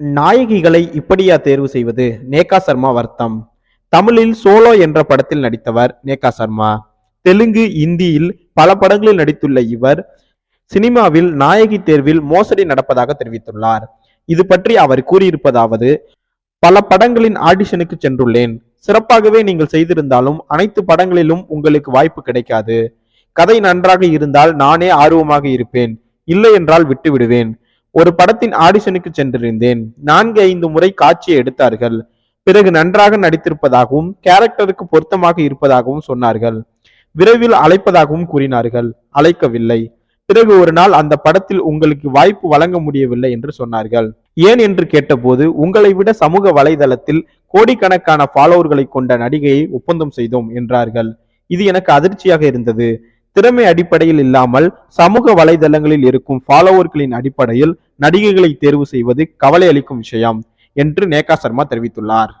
நாயகிகளை இப்படியா தேர்வு செய்வது? நேகா சர்மா வருத்தம். தமிழில் சோலோ என்ற படத்தில் நடித்தவர் நேகா சர்மா. தெலுங்கு இந்தியில் பல படங்களில் நடித்துள்ள இவர் சினிமாவில் நாயகி தேர்வில் மோசடி நடப்பதாக தெரிவித்துள்ளார். இது பற்றி அவர் கூறியிருப்பதாவது பல படங்களின் ஆடிஷனுக்கு சென்றுள்ளேன். சிறப்பாகவே நீங்கள் செய்திருந்தாலும் அனைத்து படங்களிலும் உங்களுக்கு வாய்ப்பு கிடைக்காது. கதை நன்றாக இருந்தால் நானே ஆர்வமாக இருப்பேன். இல்லை என்றால் விட்டு விடுவேன் ஒரு படத்தின் ஆடிஷனுக்கு சென்றிருந்தேன். நான்கு ஐந்து முறை காட்சியை எடுத்தார்கள். பிறகு நன்றாக நடித்திருப்பதாகவும் கேரக்டருக்கு பொருத்தமாக இருப்பதாகவும் சொன்னார்கள். விரைவில் அழைப்பதாகவும் கூறினார்கள். அழைக்கவில்லை. பிறகு ஒரு நாள் அந்த படத்தில் உங்களுக்கு வாய்ப்பு வழங்க முடியவில்லை என்று சொன்னார்கள். ஏன் என்று கேட்டபோது உங்களை விட சமூக வலைதளத்தில் கோடிக்கணக்கான ஃபாலோவர்களை கொண்ட நடிகையை ஒப்பந்தம் செய்தோம் என்றார்கள். இது எனக்கு அதிர்ச்சியாக இருந்தது. திறமை அடிப்படையில் இல்லாமல் சமூக வலைதளங்களில் இருக்கும் ஃபாலோவர்களின் அடிப்படையில் நடிகைகளை தேர்வு செய்வது கவலை அளிக்கும் விஷயம் என்று நேகா சர்மா தெரிவித்துள்ளார்.